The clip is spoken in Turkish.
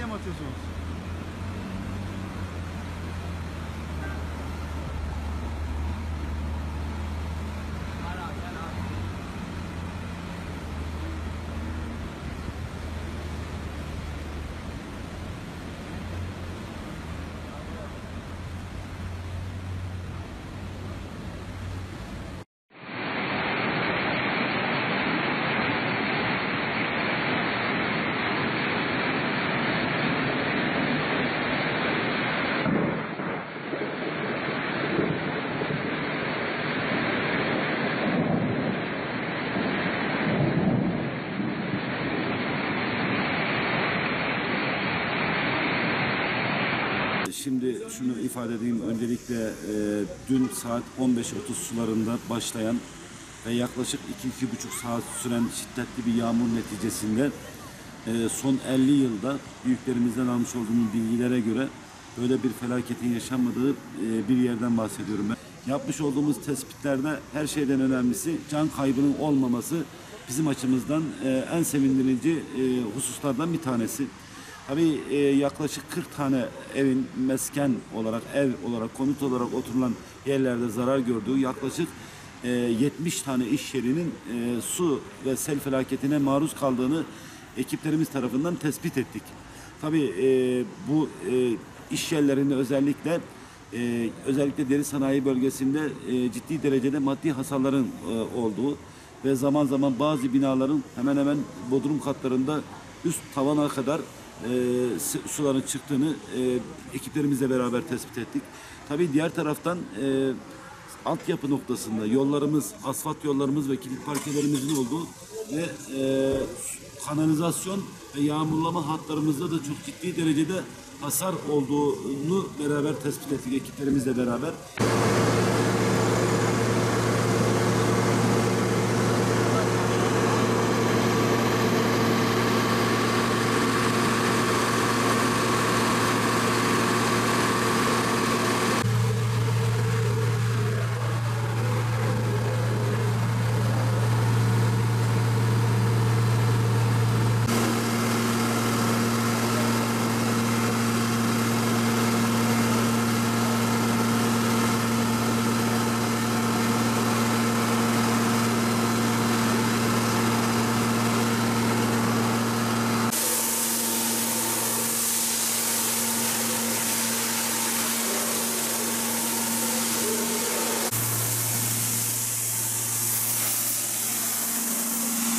minha, Matheus. Şimdi şunu ifade edeyim. Öncelikle e, dün saat 15.30 sularında başlayan ve yaklaşık 2-2,5 saat süren şiddetli bir yağmur neticesinde e, son 50 yılda büyüklerimizden almış olduğumuz bilgilere göre böyle bir felaketin yaşanmadığı e, bir yerden bahsediyorum ben. Yapmış olduğumuz tespitlerde her şeyden önemlisi can kaybının olmaması bizim açımızdan e, en sevindirici e, hususlardan bir tanesi. Tabii e, yaklaşık 40 tane evin mesken olarak, ev olarak, konut olarak oturulan yerlerde zarar gördüğü yaklaşık e, 70 tane iş yerinin e, su ve sel felaketine maruz kaldığını ekiplerimiz tarafından tespit ettik. Tabii e, bu e, iş yerlerinde özellikle e, özellikle deri sanayi bölgesinde e, ciddi derecede maddi hasarların e, olduğu ve zaman zaman bazı binaların hemen hemen bodrum katlarında üst tavana kadar e, su- suların çıktığını e, ekiplerimizle beraber tespit ettik. Tabii diğer taraftan e, altyapı noktasında yollarımız, asfalt yollarımız ve kilit parkelerimizin olduğu ve e, kanalizasyon ve yağmurlama hatlarımızda da çok ciddi derecede hasar olduğunu beraber tespit ettik ekiplerimizle beraber.